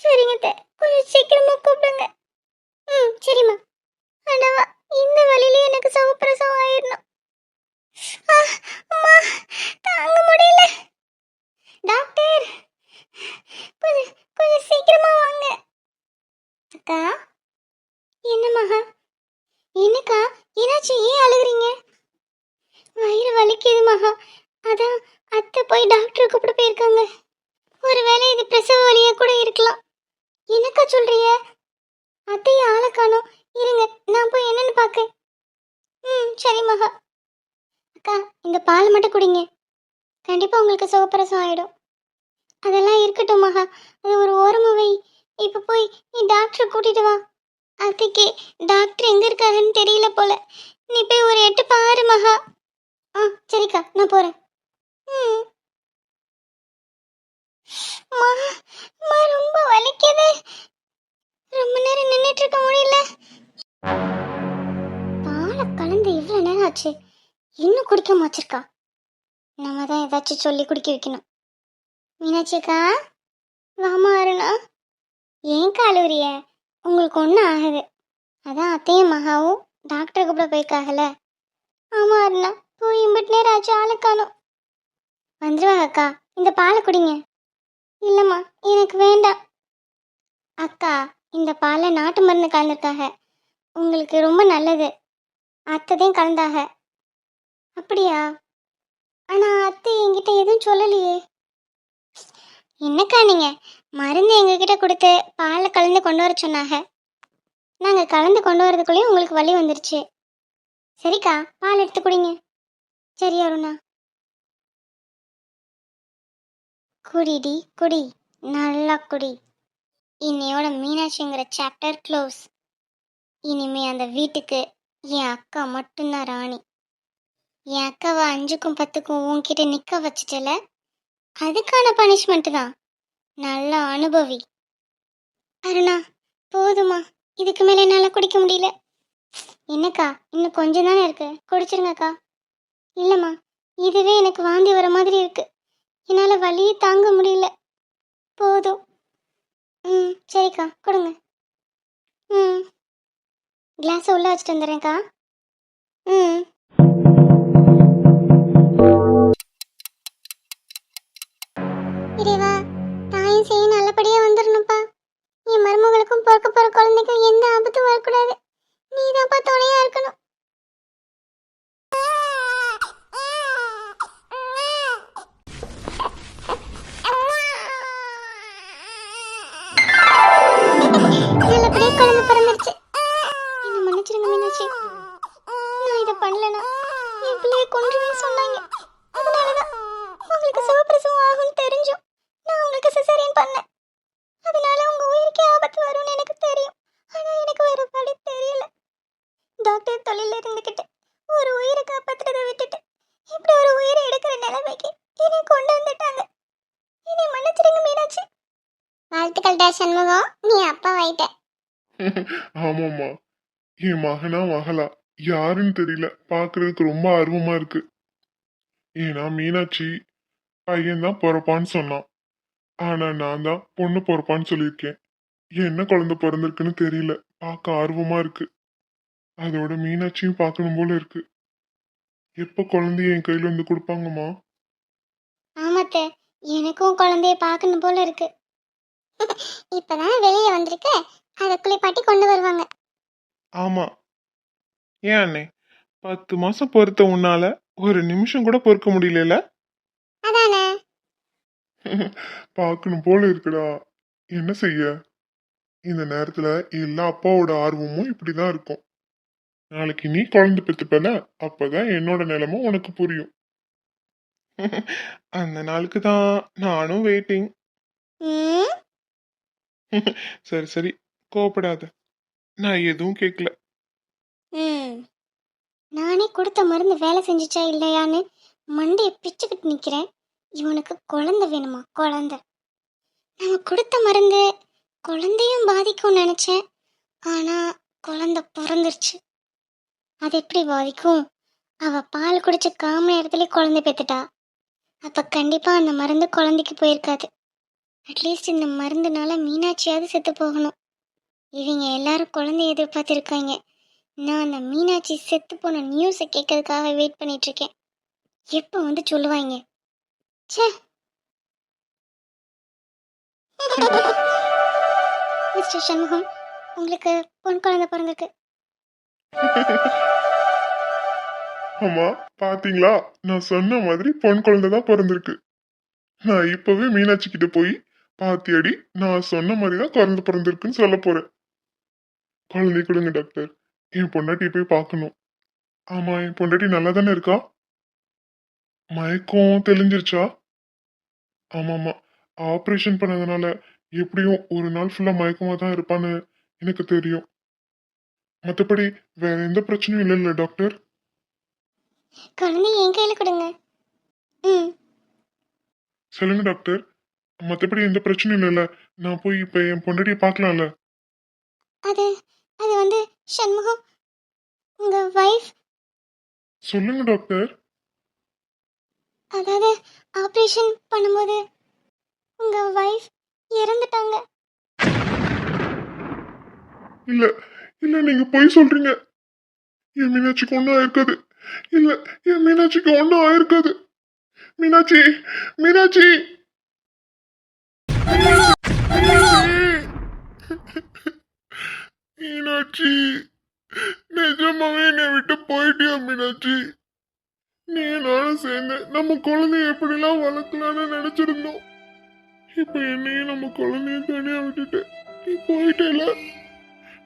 சரிங்க தே கொஞ்சம் சீக்கிரமா கூப்பிடுங்க. ம் சரிம்மா. அடவா இந்த வழியில எனக்கு சவப்பிரசவம் ஆயிடணும் அம்மா தாங்க முடியல. டாக்டர் கொஞ்சம் கொஞ்சம் சீக்கிரமா வாங்க. அக்கா என்ன மகா என்னக்கா என்னாச்சு? ஏன் அழுகுறீங்க? வயிறு வலிக்குது மகா அதான் அத்தை போய் டாக்டர் கூப்பிட போயிருக்காங்க. ஒருவேளை இது பிரசவ வழியாக கூட இருக்கலாம். என்னக்கா சொல்றிய அத்தைய ஆளை காணும். இருங்க நான் போய் என்னன்னு பார்க்க ம் சரி மகா. அக்கா இந்த பால் மட்டும் குடிங்க. கண்டிப்பா உங்களுக்கு சுகப்பிரசம் ஆயிடும். அதெல்லாம் இருக்கட்டும் மகா. அது ஒரு ஓரமா வை. இப்போ போய் நீ டாக்டரை கூட்டிட்டு வா. அத்தைக்கு டாக்டர் எங்க இருக்காருன்னு தெரியல போல. நீ போய் ஒரு எட்டு பாரு மகா. ஆ சரிக்கா நான் போறேன். ம். ரொம்ப வலிக்குது. ரொம்ப நேரம் நின்னுட்டு இருக்க முடியல. பாலை கலந்து இவ்வளவு நேரம் ஆச்சு. இன்னும் குடிக்காம வச்சிருக்கா. நம்ம தான் ஏதாச்சும் சொல்லி குடிக்க வைக்கணும். மீனாட்சிக்கா வாமா அருணா. ஏன் காலூரிய உங்களுக்கு ஒன்றும் ஆகுது. அதான் அத்தையும் மகாவும் டாக்டருக்கு கூட போய்க்காகல ஆமா அருணா. போய் இம்பிட்டு நேரம் ஆச்சு ஆளை வந்துருவாங்க அக்கா. இந்த பாலை குடிங்க. இல்லைம்மா எனக்கு வேண்டாம். அக்கா இந்த பாலை நாட்டு மருந்து கலந்துருக்காக உங்களுக்கு ரொம்ப நல்லது. அத்தையும் கலந்தாக. அப்படியா? ஆனால் அத்தை என்கிட்ட எதுவும் சொல்லலையே. என்னக்கா நீங்கள் மருந்து எங்ககிட்ட கொடுத்து பாலை கலந்து கொண்டு வர சொன்னாங்க நாங்கள் கலந்து கொண்டு வரதுக்குள்ளேயும் உங்களுக்கு வழி வந்துருச்சு. சரிக்கா பால் எடுத்து குடிங்க. சரி அருணா. குடிடி குடி. நல்லா குடி. இன்னையோட மீனாட்சிங்கிற சாப்டர் க்ளோஸ் இனிமே அந்த வீட்டுக்கு என் அக்கா மட்டும்தான் ராணி. என் அக்காவை அஞ்சுக்கும் பத்துக்கும் உன்கிட்ட நிக்க வச்சுட்டல? அதுக்கான பனிஷ்மெண்ட் தான். நல்லா அனுபவி. அருணா போதுமா இதுக்கு மேல என்னால குடிக்க முடியல. என்னக்கா இன்னும் கொஞ்சம் தானே இருக்கு. குடிச்சிருங்கக்கா. இல்லம்மா இதுவே எனக்கு வாந்தி வர மாதிரி இருக்கு. என்னால் வழியே தாங்க முடியல. போதும். ம் சரிக்கா கொடுங்க. ம். கிளாஸ் உள்ள வச்சுட்டு வந்துடுறேன்க்கா. ம். இறைவா தாயும் செய்ய நல்லபடியாக வந்துடணும் பண்ணலனா என் பிள்ளைய கொன்றுவேன்னு சொன்னாங்க. அதனாலதான் உங்களுக்கு சிவப்பிரசவம் ஆகும்னு தெரிஞ்சும். நான் உங்களுக்கு சிசரியன் பண்ணேன். அதனால உங்க உயிருக்கே ஆபத்து வரும்னு எனக்கு தெரியும். ஆனா எனக்கு வேற வழி தெரியல. டாக்டர் தொழில இருந்துகிட்டு ஒரு உயிரை காப்பாத்துறதை விட்டுட்டு இப்படி ஒரு உயிரை எடுக்கிற நிலைமைக்கு என்னை கொண்டு வந்துட்டாங்க. என்னை மன்னிச்சிடுங்க மீனாட்சி. வாழ்த்துக்கள் டா சண்முகம். நீ அப்பா வைட்ட ஆமாம்மா. என் மகனா மகளா. யாருன்னு தெரியல. பார்க்கறதுக்கு ரொம்ப ஆர்வமா இருக்கு. ஏன்னா மீனாட்சி பையன்தான் பிறப்பான்னு சொன்னான். ஆனா நான் தான் பொண்ணு பிறப்பான்னு சொல்லியிருக்கேன். என்ன குழந்தை பிறந்திருக்குன்னு தெரியல. பார்க்க ஆர்வமா இருக்கு. அதோட மீனாட்சியும் பார்க்கணும் போல இருக்கு. எப்ப குழந்தைய என் கையில வந்து கொடுப்பாங்கம்மா? ஆமாத்த. எனக்கும் குழந்தைய பார்க்கணும் போல இருக்கு. இப்பதான் வெளியே வந்திருக்க. அதை குளிப்பாட்டி கொண்டு வருவாங்க. ஆமா. ஏன் அண்ணே? பத்து மாசம் பொறுத்த உன்னால ஒரு நிமிஷம் கூட பொறுக்க முடியல அதானே? பார்க்கணும் போல இருக்குடா. என்ன செய்ய? இந்த நேரத்துல எல்லா அப்பாவோட ஆர்வமும் இப்படிதான் இருக்கும். நாளைக்கு நீ குழந்தை பெத்துப்பல அப்பதான் என்னோட நிலைமை உனக்கு புரியும். அந்த நாளுக்கு தான் நானும் வெயிட்டிங் சரி சரி. கோவப்படாத. நான் எதுவும் கேட்கல நானே கொடுத்த மருந்து வேலை செஞ்சுச்சா இல்லையான்னு மண்டையை பிச்சுக்கிட்டு நிற்கிறேன் இவனுக்கு குழந்தை வேணுமா? குழந்தை. நம்ம கொடுத்த மருந்து குழந்தையும் பாதிக்கும்னு நினச்சேன். ஆனால் குழந்தை பிறந்துருச்சு. அது எப்படி பாதிக்கும்? அவள் பால் குடிச்ச காம நேரத்துல குழந்தை பெற்றுட்டா அப்போ கண்டிப்பாக அந்த மருந்து குழந்தைக்கு போயிருக்காது. அட்லீஸ்ட் இந்த மருந்துனால மீனாட்சியாவது செத்து போகணும். இவங்க எல்லாரும் குழந்தைய எதிர்பார்த்துருக்காங்க. நான் அந்த மீனாட்சி செத்து போன நியூஸை கேட்கறதுக்காக வெயிட் பண்ணிட்டு இருக்கேன் எப்போ வந்து சொல்லுவாங்க ச்சே. மிஸ்டர் சண்முகம் உங்களுக்கு பொன் குழந்தை பிறந்திருக்கு. அம்மா பாத்தீங்களா? நான் சொன்ன மாதிரி பொன் குழந்தை தான் பிறந்திருக்கு. நான் இப்பவே மீனாட்சி கிட்ட போய் பாத்தியடி நான் சொன்ன மாதிரி தான் குழந்தை பிறந்திருக்குன்னு சொல்ல போறேன். குழந்தை கொடுங்க டாக்டர் என் பொண்டாட்டியை போய் பார்க்கணும் ஆமா என் பொண்டாட்டி நல்லா தானே இருக்கா? மயக்கம் தெளிஞ்சிருச்சா? ஆமாம்மா ஆப்ரேஷன் பண்ணதுனால எப்படியும் ஒரு நாள் ஃபுல்லா மயக்கமா தான் இருப்பான்னு எனக்கு தெரியும். மற்றபடி வேற எந்த பிரச்சனையும் இல்லைல்ல டாக்டர் குழந்தைய என் கையில் கொடுங்க. ம். சொல்லுங்க டாக்டர் மற்றபடி எந்த பிரச்சனையும் இல்லைல்ல நான் போய் இப்போ என் பொண்டாட்டியை பார்க்கலாம்ல. அது அது வந்து சண்முகம் உங்கள் வைஃப் சொல்லுங்க டாக்டர் அதாவது ஆப்ரேஷன் பண்ணும்போது உங்கள் வைஃப் இறந்துட்டாங்க. இல்ல இல்ல நீங்க பொய் சொல்றீங்க. என் மீனாட்சிக்கு ஒன்றும் ஆயிருக்காது. இல்ல என் மீனாட்சிக்கு ஒன்றும் ஆயிருக்காது. மீனாட்சி மீனாட்சி. மீனாட்சி. நிஜமாவே என்னை விட்டு போயிட்டியா மீனாட்சி? நீ நானும் சேர்ந்து நம்ம குழந்தைய எப்படிலாம் வளர்க்கலாம்னு நினைச்சிருந்தோம். இப்ப என்னையும் நம்ம குழந்தைய தனியா விட்டுட்டு நீ போயிட்டேல?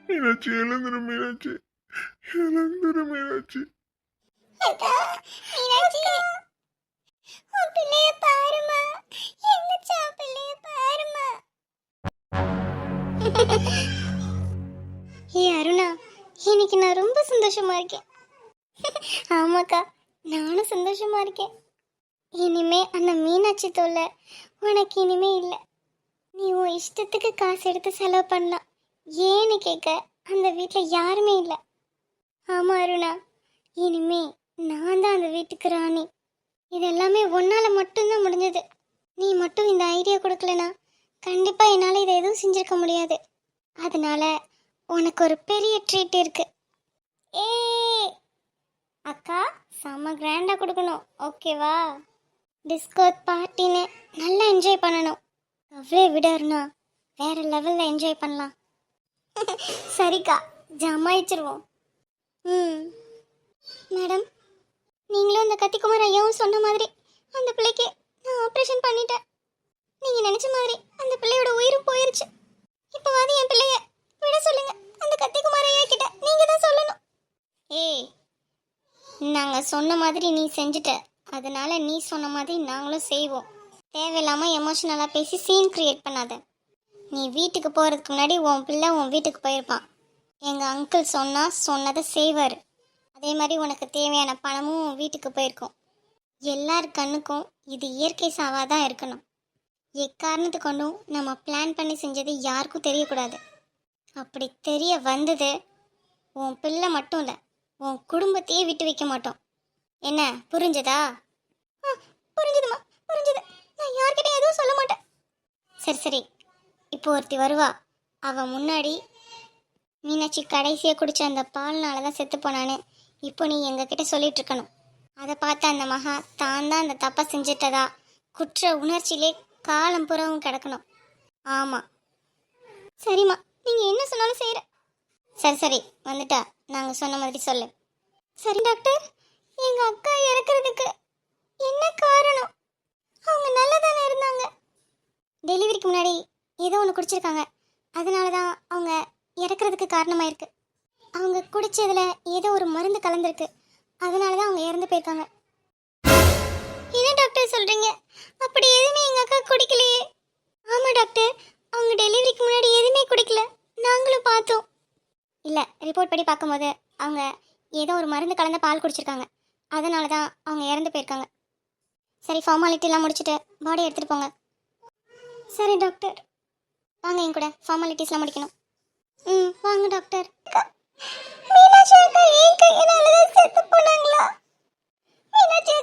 மீனாட்சி எழுந்துரு மீனாட்சி. எழுந்துரு மீனாட்சி. மீனாட்சி. இருக்கேன். ஆமாக்கா நானும் சந்தோஷமா இருக்கேன். இனிமே அந்த மீனாட்சி தொல்லை உனக்கு இனிமே இல்லை. நீ உன் இஷ்டத்துக்கு காசு எடுத்து செலவு பண்ணலாம் ஏன்னு கேட்க அந்த வீட்டில் யாருமே இல்லை. ஆமாம் அருணா. இனிமே நான் தான் அந்த வீட்டுக்கு ராணி. இதெல்லாமே ஒன்னால் மட்டும்தான் முடிஞ்சது. நீ மட்டும் இந்த ஐடியா கொடுக்கலனா கண்டிப்பாக என்னால் இதை எதுவும் செஞ்சுருக்க முடியாது. அதனால உனக்கு ஒரு பெரிய ட்ரீட் இருக்குது ஏ. அக்கா செம்ம கிராண்டா கொடுக்கணும். ஓகேவா டிஸ்கோ பார்ட்டின்னு நல்லா என்ஜாய் பண்ணணும். அவ்வளோ விடர்னா வேற லெவல்ல என்ஜாய் பண்ணலாம். சரிக்கா ஜமாயிச்சிருவோம். ம். மேடம் நீங்களும் அந்த கத்திக்குமார் ஐயாவும் சொன்ன மாதிரி அந்த பிள்ளைக்கு நான் ஆப்ரேஷன் பண்ணிட்டேன். நீங்கள் நினச்ச மாதிரி அந்த பிள்ளையோட உயிரும் போயிருச்சு. இப்போ வாதி என் பிள்ளைய விட சொல்லுங்க. அந்த கத்திக்குமார் ஐயா கிட்ட நீங்கள் தான் சொல்லணும். ஏய் நாங்கள் சொன்ன மாதிரி நீ செஞ்சுட்ட. அதனால நீ சொன்ன மாதிரி நாங்களும் செய்வோம். தேவையில்லாமல் எமோஷனலாக பேசி சீன் கிரியேட் பண்ணாத. நீ வீட்டுக்கு போகிறதுக்கு முன்னாடி உன் பிள்ளை உன் வீட்டுக்கு போயிருப்பான். எங்கள் அங்கிள் சொன்னால் சொன்னதை செய்வார். அதே மாதிரி உனக்கு தேவையான பணமும் உன் வீட்டுக்கு போயிருக்கும். எல்லார் கண்ணுக்கும் இது இயற்கை சாவாக தான் இருக்கணும். எக்காரணத்து கொண்டும் நம்ம பிளான் பண்ணி செஞ்சது யாருக்கும் தெரியக்கூடாது. அப்படி தெரிய வந்தது உன் பிள்ளை மட்டும் இல்லை. உன் குடும்பத்தையே விட்டு வைக்க மாட்டோம். என்ன புரிஞ்சதா? ஆ, புரிஞ்சுதும்மா புரிஞ்சுது. நான் யார்கிட்டையும் எதுவும் சொல்ல மாட்டேன். சரி சரி. இப்போ ஒருத்தி வருவா. அவன் முன்னாடி மீனாட்சி கடைசியாக குடித்த அந்த பால்னால தான் செத்து போனான்னு இப்போ நீ எங்ககிட்ட சொல்லிட்டு இருக்கணும். அதை பார்த்த அந்த மகா தான் தான் அந்த தப்பை செஞ்சிட்டதா? குற்ற உணர்ச்சியிலே காலம் புறவும் கிடக்கணும். ஆமாம் சரிம்மா நீங்கள் என்ன சொன்னாலும் செய்கிற சரி சரி வந்துட்டா. நாங்கள் சொன்ன மாதிரி சொல்லு. சரி டாக்டர். எங்கள் அக்கா இறக்குறதுக்கு என்ன காரணம்? அவங்க நல்லா தானே இருந்தாங்க. டெலிவரிக்கு முன்னாடி ஏதோ ஒன்று குடிச்சிருக்காங்க. அதனால தான் அவங்க இறக்குறதுக்கு காரணமாயிருக்கு. அவங்க குடித்ததில் ஏதோ ஒரு மருந்து கலந்துருக்கு. அதனால தான் அவங்க இறந்து போயிருக்காங்க. என்ன டாக்டர் சொல்கிறீங்க அப்படி எதுவுமே எங்கள் அக்கா குடிக்கலையே. ஆமாம் டாக்டர். அவங்க டெலிவரிக்கு முன்னாடி எதுவுமே குடிக்கல. நாங்களும் பார்த்தோம். இல்லை ரிப்போர்ட் படி பார்க்கும்போது அவங்க ஏதோ ஒரு மருந்து கலந்த பால் குடிச்சிருக்காங்க. அதனால தான் அவங்க இறந்து போயிருக்காங்க. சரி ஃபார்மாலிட்டிலாம் முடிச்சுட்டு பாடி எடுத்துகிட்டு போங்க. சரி டாக்டர் வாங்க என் கூட ஃபார்மாலிட்டிஸ்லாம் முடிக்கணும். ம் வாங்க டாக்டர் மீனாட்சி அக்கா ஏன் கையினால தான் செத்து போனாங்களா? மீனாட்சி